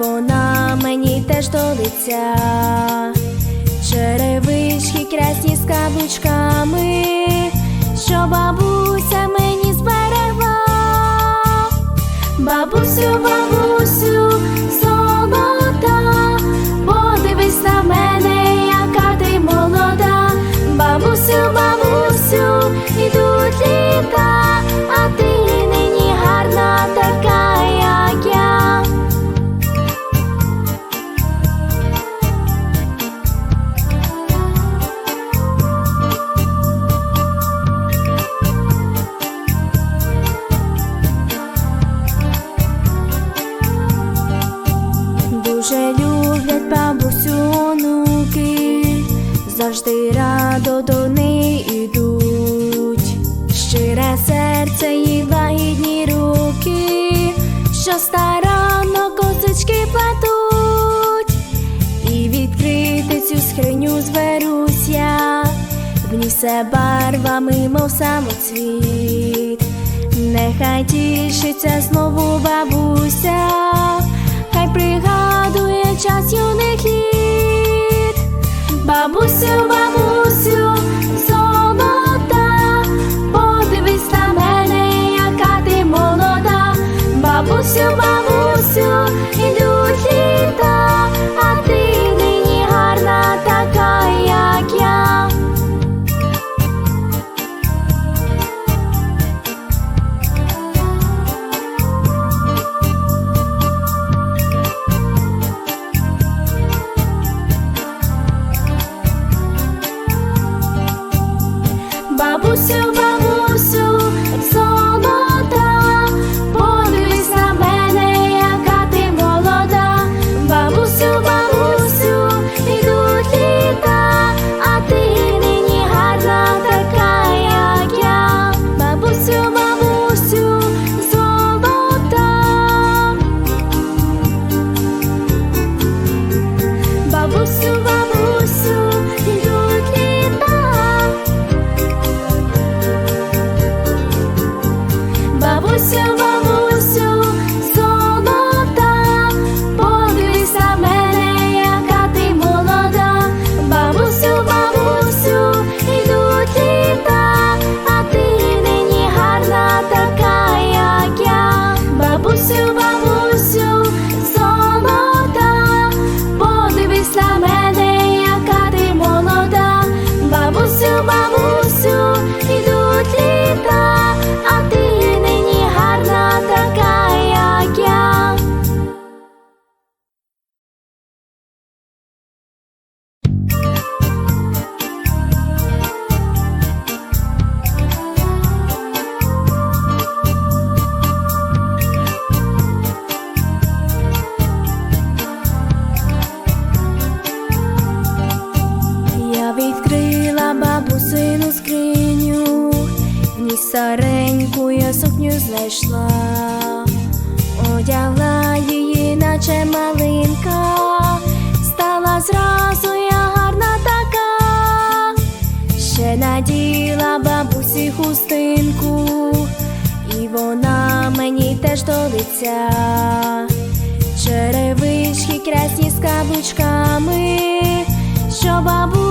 вона мені теж до лиця. Черевички красні з каблучками, що бабуся люблять бабусю онуки, завжди радо до неї йдуть. Щире серце і лагідні руки, що старанно косички плетуть, і відкрити цю скриню зберусь я, в ній все барвами, мов самоцвіт. Нехай тішиться знову бабуся, Бабусю, бабусю, ідуть літа, а ти нині гарна така, як я. Бабусю, бабусю, відкрила бабусину скриню, в ній стареньку я сукню знайшла, одягла її, наче малинка, стала зразу я гарна така, ще наділа бабусі хустинку, і вона мені теж до лиця. Черевички красні з каблучками, що бабуся